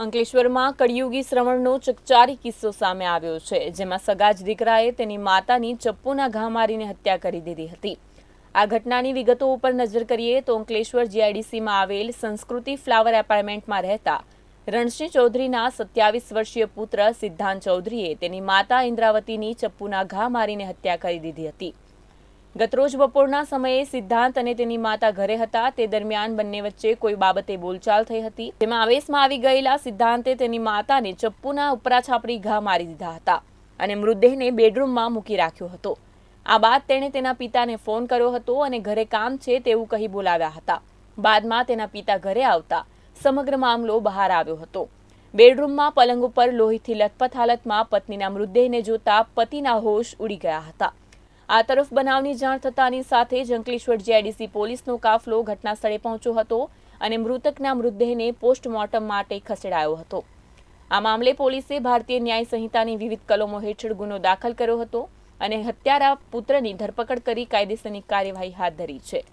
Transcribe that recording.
અંકલેશ્વરમાં કળિયુગી શ્રવણનો ચકચારી કિસ્સો સામે આવ્યો છે, જેમાં સગાજ દીકરાએ તેની માતાની ચપ્પુના ઘા મારીને હત્યા કરી દીધી હતી. આ ઘટનાની વિગતો ઉપર નજર કરીએ તો અંકલેશ્વર જીઆઈડીસીમાં આવેલ સંસ્કૃતિ ફ્લાવર એપાર્ટમેન્ટમાં રહેતા રણસિંહ ચૌધરીના સત્યાવીસ વર્ષીય પુત્ર સિદ્ધાંત ચૌધરીએ તેની માતા ઇન્દ્રાવતીની ચપ્પુના ઘા મારીને હત્યા કરી દીધી હતી. ગતરોજ બપોરના સમયે સિદ્ધાંત અને તેની માતા ઘરે હતા. તે દરમિયાન બંને વચ્ચે કોઈ બાબતે બોલચાલ થઈ હતી. જેમાં આવેશમાં આવી ગયેલા સિદ્ધાંતે તેની માતાને ચપ્પુના ઉપરા છાપરી ઘા મારી દીધા હતા અને મૃતદેહને બેડરૂમમાં મૂકી રાખ્યો હતો. આ બાદ તેણે તેના પિતાને ફોન કર્યો હતો અને ઘરે કામ છે તેવું કહી બોલાવ્યા હતા. બાદમાં તેના પિતા ઘરે આવતા સમગ્ર મામલો બહાર આવ્યો હતો. બેડરૂમમાં પલંગ ઉપર લોહીથી લથપથ હાલતમાં પત્નીના મૃતદેહને જોતા પતિના હોશ ઉડી ગયા હતા. આ તરફ બનાવની જાણ થતાની સાથે જ અંકલેશ્વર જીઆઈડીસી પોલીસનો કાફલો ઘટના સ્થળે પહોંચ્યો હતો અને મૃતકના મૃતદેહને પોસ્ટમોર્ટમ માટે ખસેડાયો હતો. આ મામલે પોલીસે ભારતીય ન્યાય સંહિતાની વિવિધ કલમો હેઠળ ગુનો દાખલ કર્યો હતો અને હત્યારા પુત્રની ધરપકડ કરી કાયદેસરની કાર્યવાહી હાથ ધરી છે.